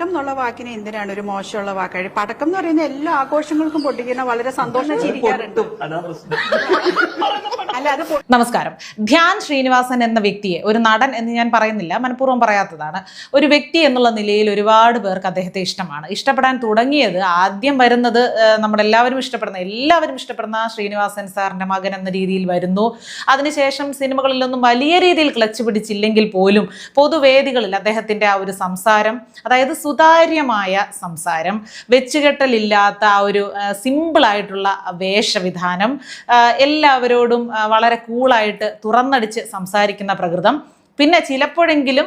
പടക്കം എന്നുള്ള വാക്കിന് എന്തിനാണ് ഒരു മോശമുള്ള വാക്കായി? പടക്കം എന്ന് പറയുന്ന എല്ലാ ആഘോഷങ്ങൾക്കും പൊട്ടിക്കുന്ന വളരെ സന്തോഷം ചിരിക്കാറുണ്ട്. അല്ല അത് നമസ്കാരം. ധ്യാൻ ശ്രീനിവാസൻ എന്ന വ്യക്തിയെ ഒരു നടൻ എന്ന് ഞാൻ പറയുന്നില്ല മനഃപൂർവം പറയാത്തതാണ്. ഒരു വ്യക്തി എന്നുള്ള നിലയിൽ ഒരുപാട് പേർക്ക് അദ്ദേഹത്തെ ഇഷ്ടമാണ്. ഇഷ്ടപ്പെടാൻ തുടങ്ങിയത് ആദ്യം വരുന്നത് നമ്മളെല്ലാവരും ഇഷ്ടപ്പെടുന്ന എല്ലാവരും ഇഷ്ടപ്പെടുന്ന ശ്രീനിവാസൻ സാറിന്റെ മകൻ എന്ന രീതിയിൽ വരുന്നു. അതിനുശേഷം സിനിമകളിലൊന്നും വലിയ രീതിയിൽ ക്ലച്ച് പിടിച്ചില്ലെങ്കിൽ പോലും പൊതുവേദികളിൽ അദ്ദേഹത്തിന്റെ ആ ഒരു സംസാരം അതായത് സുതാര്യമായ സംസാരം വെച്ചുകെട്ടലില്ലാത്ത ആ ഒരു സിമ്പിളായിട്ടുള്ള വേഷവിധാനം എല്ലാവരോടും വളരെ കൂളായിട്ട് തുറന്നടിച്ച് സംസാരിക്കുന്ന പ്രകൃതം. പിന്നെ ചിലപ്പോഴെങ്കിലും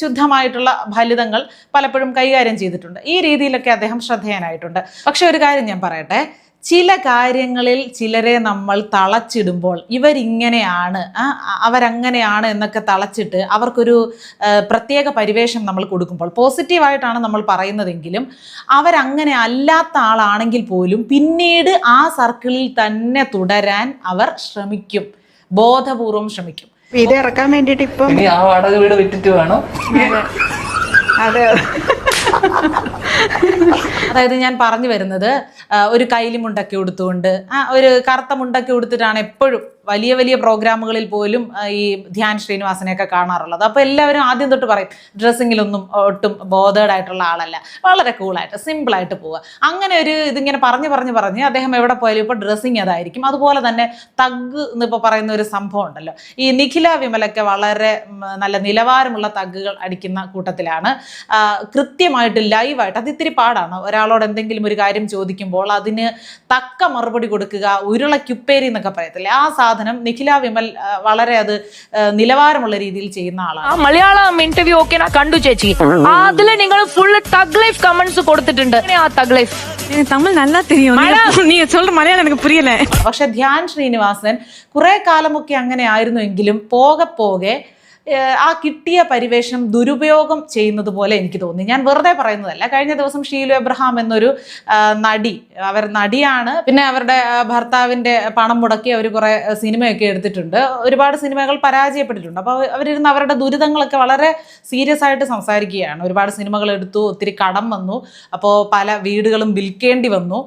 ശുദ്ധമായിട്ടുള്ള ഫലിതങ്ങൾ പലപ്പോഴും കൈകാര്യം ചെയ്തിട്ടുണ്ട്. ഈ രീതിയിലൊക്കെ അദ്ദേഹം ശ്രദ്ധേയനായിട്ടുണ്ട്. പക്ഷെ ഒരു കാര്യം ഞാൻ പറയട്ടെ ചില കാര്യങ്ങളിൽ ചിലരെ നമ്മൾ തളച്ചിടുമ്പോൾ ഇവരിങ്ങനെയാണ് അവരങ്ങനെയാണ് എന്നൊക്കെ തളച്ചിട്ട് അവർക്കൊരു പ്രത്യേക പരിവേഷം നമ്മൾ കൊടുക്കുമ്പോൾ പോസിറ്റീവായിട്ടാണ് നമ്മൾ പറയുന്നതെങ്കിലും അവരങ്ങനെ അല്ലാത്ത ആളാണെങ്കിൽ പോലും പിന്നീട് ആ സർക്കിളിൽ തന്നെ തുടരാൻ അവർ ശ്രമിക്കും ബോധപൂർവം ശ്രമിക്കും. ഇത് ഇറക്കാൻ വേണ്ടിട്ട് ഇപ്പം ഇനി ആ വാടക വീട് വിറ്റിട്ട് വേണം. അതെ. അതായത് ഞാൻ പറഞ്ഞു വരുന്നത് ഒരു കൈലി മുണ്ടൊക്കെ ഉടുത്തുകൊണ്ട് ആ, ഒരു കറുത്ത മുണ്ടൊക്കെ ഉടുത്തിട്ടാണ് എപ്പോഴും വലിയ വലിയ പ്രോഗ്രാമുകളിൽ പോലും ഈ ധ്യാൻ ശ്രീനിവാസനെയൊക്കെ കാണാറുള്ളത്. അപ്പോൾ എല്ലാവരും ആദ്യം തൊട്ട് പറയും ഡ്രസ്സിങ്ങിലൊന്നും ഒട്ടും ബോധേഡ് ആയിട്ടുള്ള ആളല്ല. വളരെ കൂളായിട്ട് സിമ്പിളായിട്ട് പോവുക. അങ്ങനെ ഒരു ഇതിങ്ങനെ പറഞ്ഞ് പറഞ്ഞ് പറഞ്ഞ് അദ്ദേഹം എവിടെ പോയാലും ഇപ്പോൾ ഡ്രസ്സിങ് അതായിരിക്കും. അതുപോലെ തന്നെ തഗ് എന്നിപ്പോൾ പറയുന്ന ഒരു സംഭവം ഉണ്ടല്ലോ. ഈ നിഖില വിമലൊക്കെ വളരെ നല്ല നിലവാരമുള്ള തഗ്ഗുകൾ അടിക്കുന്ന കൂട്ടത്തിലാണ്. കൃത്യമായിട്ട് ലൈവായിട്ട് അത് ഇത്തിരി പാടാണ്. ഒരാളോട് എന്തെങ്കിലും ഒരു കാര്യം ചോദിക്കുമ്പോൾ അതിന് തക്ക മറുപടി കൊടുക്കുക ഉരുളക്കുപ്പേരി എന്നൊക്കെ പറയത്തില്ലേ? ആ സാധനം നിഖില വിമൽ ആ, വളരെ അത് ആ, നിലവാരമുള്ള രീതിയിൽ ചെയ്യുന്ന ആ ആളാണ് മലയാളം ഇന്റർവ്യൂ ഒക്കെ ഞാൻ കണ്ടു ചേച്ചി അതില് നിങ്ങൾ ഫുൾ തഗ് ലൈഫ് കമന്റ്സ് കൊടുത്തിട്ടുണ്ട് എങ്ങനെയാ ആ തഗ് ലൈഫ് எனக்கு தமிழ் நல்லா தெரியும் நீங்க- நீங்க சொல்ற மலையாளம் எனக்கு புரியல പക്ഷെ ധ്യാൻ ശ്രീനിവാസൻ കുറെ കാലമൊക്കെ അങ്ങനെ ആയിരുന്നുവെങ്കിലും പോകെ പോകെ ഏഹ്, ആ കിട്ടിയ പരിവേഷം ദുരുപയോഗം ചെയ്യുന്നത് പോലെ എനിക്ക് തോന്നി. ഞാൻ വെറുതെ പറയുന്നതല്ല. കഴിഞ്ഞ ദിവസം ഷീലു എബ്രഹാം എന്നൊരു നടി അവർ നടിയാണ്. പിന്നെ അവരുടെ ഭർത്താവിന്റെ പണം മുടക്കി അവർ കുറേ സിനിമയൊക്കെ എടുത്തിട്ടുണ്ട്. ഒരുപാട് സിനിമകൾ പരാജയപ്പെട്ടിട്ടുണ്ട്. അപ്പോൾ അവരിരുന്ന് അവരുടെ ദുരിതങ്ങളൊക്കെ വളരെ സീരിയസ് ആയിട്ട് സംസാരിക്കുകയാണ്. ഒരുപാട് സിനിമകൾ എടുത്തു ഒത്തിരി കടം വന്നു. അപ്പോൾ പല വീടുകളും വിൽക്കേണ്ടി വന്നു.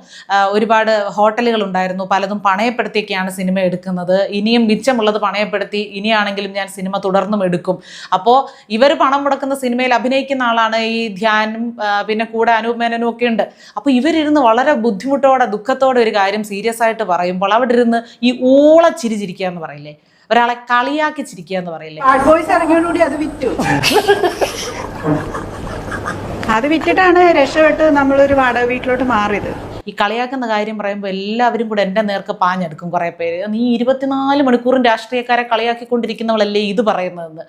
ഒരുപാട് ഹോട്ടലുകൾ ഉണ്ടായിരുന്നു. പലതും പണയപ്പെടുത്തിയൊക്കെയാണ് സിനിമ എടുക്കുന്നത്. ഇനിയും മിച്ചമുള്ളത് പണയപ്പെടുത്തി. ഇനിയാണെങ്കിലും ഞാൻ സിനിമ തുടർന്നും എടുക്കും. അപ്പോൾ ഇവർ പണം മുടക്കുന്ന സിനിമയിൽ അഭിനയിക്കുന്ന ആളാണ് ഈ ധ്യാനും പിന്നെ കൂടെ അനൂപ് മേനനും ഒക്കെ ഉണ്ട്. അപ്പോൾ ഇവരിരുന്ന് വളരെ ബുദ്ധിമുട്ടോടെ ദുഃഖത്തോടെ ഒരു കാര്യം സീരിയസ് ആയിട്ട് പറയുമ്പോൾ അവിടെ ഇരുന്ന് ഈ ഊള ചിരി ചിരിക്കുക എന്ന് പറയില്ലേ? ഒരാളെ കളിയാക്കി ചിരിക്കുക എന്ന് പറയില്ലേ? അത് വിറ്റു. അത് വിറ്റിട്ടാണ് രക്ഷപ്പെട്ട് നമ്മളൊരു വാടക വീട്ടിലോട്ട് മാറിയത്. ഈ കളിയാക്കുന്ന കാര്യം പറയുമ്പോൾ എല്ലാവരും കൂടെ എന്റെ നേർക്ക് പാഞ്ഞെടുക്കും കുറേ പേര്. നീ ഇരുപത്തിനാല് മണിക്കൂറും രാഷ്ട്രീയക്കാരെ കളിയാക്കിക്കൊണ്ടിരിക്കുന്നവളല്ലേ ഇത് പറയുന്നതെന്ന്.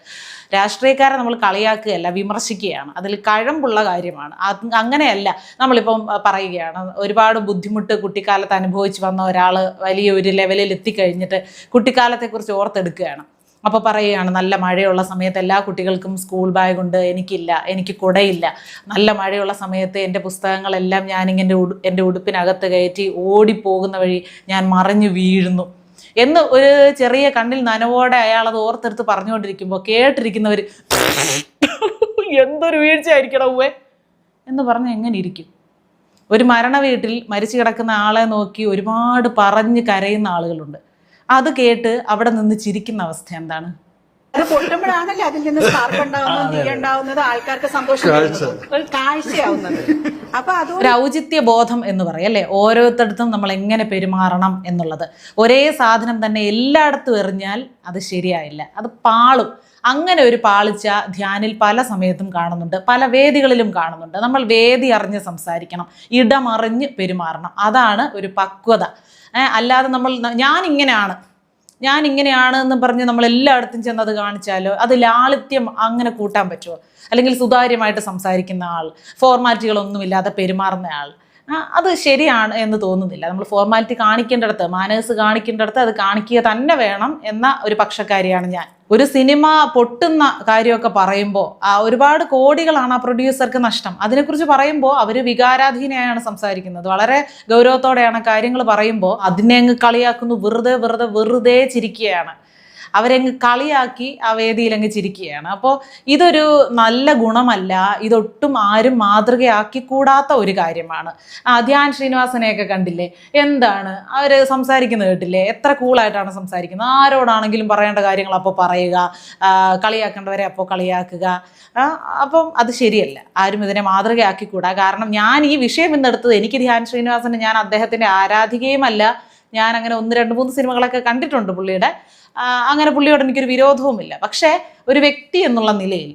രാഷ്ട്രീയക്കാരെ നമ്മൾ കളിയാക്കുകയല്ല വിമർശിക്കുകയാണ്. അതിൽ കഴമ്പുള്ള കാര്യമാണ്. അങ്ങനെയല്ല. നമ്മളിപ്പം പറയുകയാണ് ഒരുപാട് ബുദ്ധിമുട്ട് കുട്ടിക്കാലത്ത് അനുഭവിച്ച് വന്ന ഒരാൾ വലിയ ഒരു ലെവലിൽ എത്തിക്കഴിഞ്ഞിട്ട് കുട്ടിക്കാലത്തെക്കുറിച്ച് ഓർത്തെടുക്കുകയാണ്. അപ്പോൾ പറയുകയാണ് നല്ല മഴയുള്ള സമയത്ത് എല്ലാ കുട്ടികൾക്കും സ്കൂൾ ബാഗ് ഉണ്ട് എനിക്കില്ല എനിക്ക് കുടയില്ല. നല്ല മഴയുള്ള സമയത്ത് എന്റെ പുസ്തകങ്ങളെല്ലാം ഞാനിങ്ങനെ ഉടു എന്റെ ഉടുപ്പിനകത്ത് കയറ്റി ഓടിപ്പോകുന്ന വഴി ഞാൻ മറിഞ്ഞു വീഴുന്നു. എന്ന് ഒരു ചെറിയ കണ്ണിൽ നനവോടെ അയാൾ അത് ഓർത്തെടുത്ത് പറഞ്ഞുകൊണ്ടിരിക്കുമ്പോൾ കേട്ടിരിക്കുന്നവർ എന്തൊരു വീഴ്ചയായിരിക്കണം ഉവ്വേ എന്ന് പറഞ്ഞ് എങ്ങനെ ഇരിക്കും. ഒരു മരണ വീട്ടിൽ മരിച്ചു കിടക്കുന്ന ആളെ നോക്കി ഒരുപാട് പറഞ്ഞ് കരയുന്ന ആളുകളുണ്ട്. അത് കേട്ട് അവിടെ നിന്ന് ചിരിക്കുന്ന അവസ്ഥ എന്താണ്? അത് പൊട്ടുമ്പോഴാണല്ലോ അതിൽ നിന്ന് സ്പാർക്ക് ഉണ്ടാവുന്നത് തീ ഉണ്ടാവുന്നത് ആൾക്കാർക്ക് സന്തോഷം ഒരു കാഴ്ചയാവുന്നത്. അപ്പൊ അത് ഒരു ഔചിത്യ ബോധം എന്ന് പറയും അല്ലേ? ഓരോരുത്തടത്തും നമ്മൾ എങ്ങനെ പെരുമാറണം എന്നുള്ളത്. ഒരേ സാധനം തന്നെ എല്ലായിടത്തും എറിഞ്ഞാൽ അത് ശരിയായില്ല. അത് പാളും. അങ്ങനെ ഒരു പാളിച്ച ധ്യാനിൽ പല സമയത്തും കാണുന്നുണ്ട് പല വേദികളിലും കാണുന്നുണ്ട്. നമ്മൾ വേദി അറിഞ്ഞ് സംസാരിക്കണം ഇടമറിഞ്ഞ് പെരുമാറണം. അതാണ് ഒരു പക്വത. അല്ലാതെ നമ്മൾ ഞാൻ ഇങ്ങനെയാണ് ഞാൻ ഇങ്ങനെയാണ് എന്ന് പറഞ്ഞ് നമ്മൾ എല്ലായിടത്തും ചെന്ന് അത് കാണിച്ചാലോ? അത് ലാളിത്യം അങ്ങനെ കൂട്ടാൻ പറ്റുമോ? അല്ലെങ്കിൽ സുതാര്യമായിട്ട് സംസാരിക്കുന്ന ആൾ ഫോർമാലിറ്റികളൊന്നുമില്ലാതെ പെരുമാറുന്ന ആൾ അത് ശരിയാണ് എന്ന് തോന്നുന്നില്ല. നമ്മൾ ഫോർമാലിറ്റി കാണിക്കേണ്ടടുത്ത് മാനേഴ്സ് കാണിക്കേണ്ടടുത്ത് അത് കാണിക്കുക തന്നെ വേണം എന്ന ഒരു പക്ഷക്കാരിയാണ് ഞാൻ. ഒരു സിനിമ പൊട്ടുന്ന കാര്യമൊക്കെ പറയുമ്പോൾ ആ ഒരുപാട് കോടികളാണ് ആ പ്രൊഡ്യൂസർക്ക് നഷ്ടം. അതിനെക്കുറിച്ച് പറയുമ്പോൾ അവർ വികാരാധീനയാണ് സംസാരിക്കുന്നത്. വളരെ ഗൗരവത്തോടെയാണ് കാര്യങ്ങൾ പറയുമ്പോൾ അതിനെ അങ്ങ് കളിയാക്കുന്നു വെറുതെ വെറുതെ വെറുതെ ചിരിക്കുകയാണ്. അവരങ്ങ് കളിയാക്കി ആ വേദിയിൽ അങ്ങ് ചിരിക്കുകയാണ്. അപ്പോൾ ഇതൊരു നല്ല ഗുണമല്ല. ഇതൊട്ടും ആരും മാതൃകയാക്കി കൂടാത്ത ഒരു കാര്യമാണ്. ധ്യാൻ ശ്രീനിവാസനെയൊക്കെ കണ്ടില്ലേ? എന്താണ്? അവർ സംസാരിക്കുന്നത് കേട്ടില്ലേ? എത്ര കൂളായിട്ടാണ് സംസാരിക്കുന്നത്? ആരോടാണെങ്കിലും പറയേണ്ട കാര്യങ്ങൾ അപ്പോൾ പറയുക. കളിയാക്കേണ്ടവരെ അപ്പോൾ കളിയാക്കുക. അപ്പം അത് ശരിയല്ല. ആരും ഇതിനെ മാതൃകയാക്കിക്കൂടാ. കാരണം ഞാൻ ഈ വിഷയം ഇന്നെടുത്തത് എനിക്ക് ധ്യാൻ ശ്രീനിവാസന് ഞാൻ അദ്ദേഹത്തിന്റെ ആരാധികയുമല്ല. ഞാൻ അങ്ങനെ ഒന്ന് രണ്ട് മൂന്ന് സിനിമകളൊക്കെ കണ്ടിട്ടുണ്ട് പുള്ളിയുടെ. അങ്ങനെ പുള്ളിയോട് എനിക്കൊരു വിരോധവുമില്ല. പക്ഷേ ഒരു വ്യക്തി എന്നുള്ള നിലയിൽ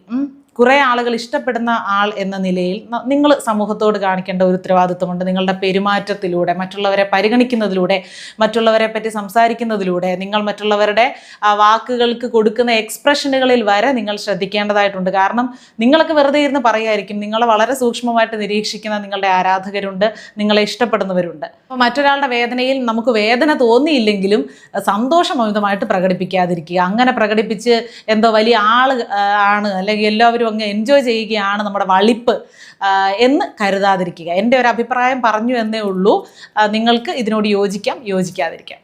കുറേ ആളുകൾ ഇഷ്ടപ്പെടുന്ന ആൾ എന്ന നിലയിൽ നിങ്ങൾ സമൂഹത്തോട് കാണിക്കേണ്ട ഒരു ഉത്തരവാദിത്വമുണ്ട്. നിങ്ങളുടെ പെരുമാറ്റത്തിലൂടെ മറ്റുള്ളവരെ പരിഗണിക്കുന്നതിലൂടെ മറ്റുള്ളവരെ പറ്റി സംസാരിക്കുന്നതിലൂടെ നിങ്ങൾ മറ്റുള്ളവരുടെ വാക്കുകൾക്ക് കൊടുക്കുന്ന എക്സ്പ്രഷനുകളിൽ വരെ നിങ്ങൾ ശ്രദ്ധിക്കേണ്ടതായിട്ടുണ്ട്. കാരണം നിങ്ങളൊക്കെ വെറുതെ ഇരുന്ന് പറയുമായിരിക്കും നിങ്ങളെ വളരെ സൂക്ഷ്മമായിട്ട് നിരീക്ഷിക്കുന്ന നിങ്ങളുടെ ആരാധകരുണ്ട് നിങ്ങളെ ഇഷ്ടപ്പെടുന്നവരുണ്ട്. അപ്പോൾ മറ്റൊരാളുടെ വേദനയിൽ നമുക്ക് വേദന തോന്നിയില്ലെങ്കിലും സന്തോഷം അമിതമായിട്ട് പ്രകടിപ്പിക്കാതിരിക്കുക. അങ്ങനെ പ്രകടിപ്പിച്ച് എന്തോ വലിയ ആൾ ആണ് അല്ലെങ്കിൽ എല്ലാവരും അങ്ങ് എൻജോയ് ചെയ്യുകയാണ് നമ്മുടെ വളിപ്പ് എന്ന് കരുതാതിരിക്കുക. എന്റെ ഒരു അഭിപ്രായം പറഞ്ഞു എന്നേ ഉള്ളൂ. നിങ്ങൾക്ക് ഇതിനോട് യോജിക്കാം യോജിക്കാതിരിക്കാം.